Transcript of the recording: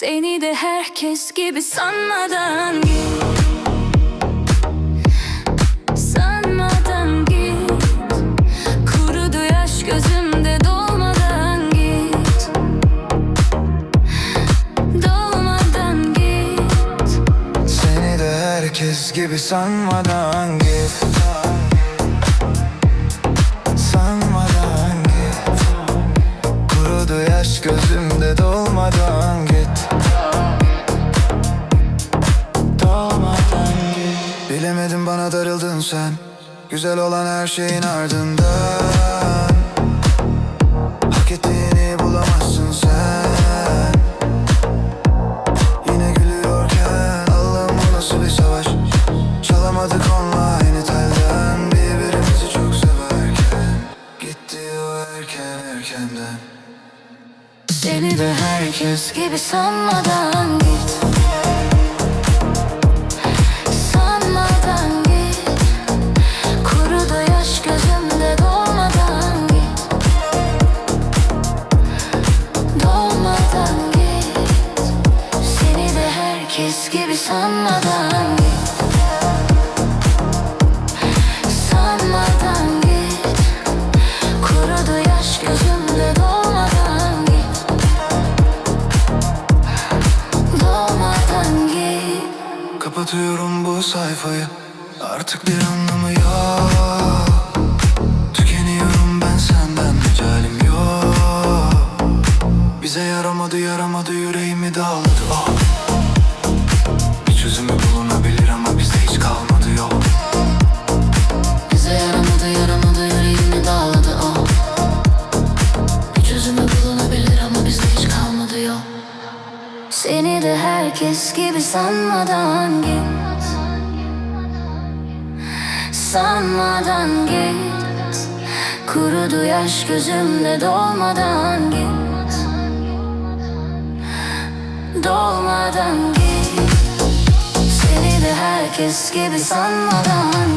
Seni de herkes gibi sanmadan git. Sanmadan git. Kurudu yaş gözümde dolmadan git. Dolmadan git. Seni de herkes gibi sanmadan git Bilemedim bana darıldın sen. Güzel olan her şeyin ardından. Hak ettiğini bulamazsın sen. Yine gülüyorken Allah'ım bu nasıl bir savaş? Çalamadık online telden. Birbirimizi çok severken Gitti o erken erkenden. Seni de herkes gibi sanmadan git gibi sanmadan Kapatıyorum bu sayfayı. Artık bir anlamı yok. Tükeniyorum ben senden mecalim yok. Bize yaramadı yaramadı yüreğimi dağladı. Oh. Çözümü bulunabilir ama bizde hiç kalmadı yok. Bize yaramadı yaramadı yüreğimi dağladı o Bir çözümü bulunabilir ama bizde hiç kalmadı yok. Seni de herkes gibi sanmadan git. Sanmadan git. Kurudu yaş gözümde dolmadan git. Dolmadan git herkes gibi sanmadan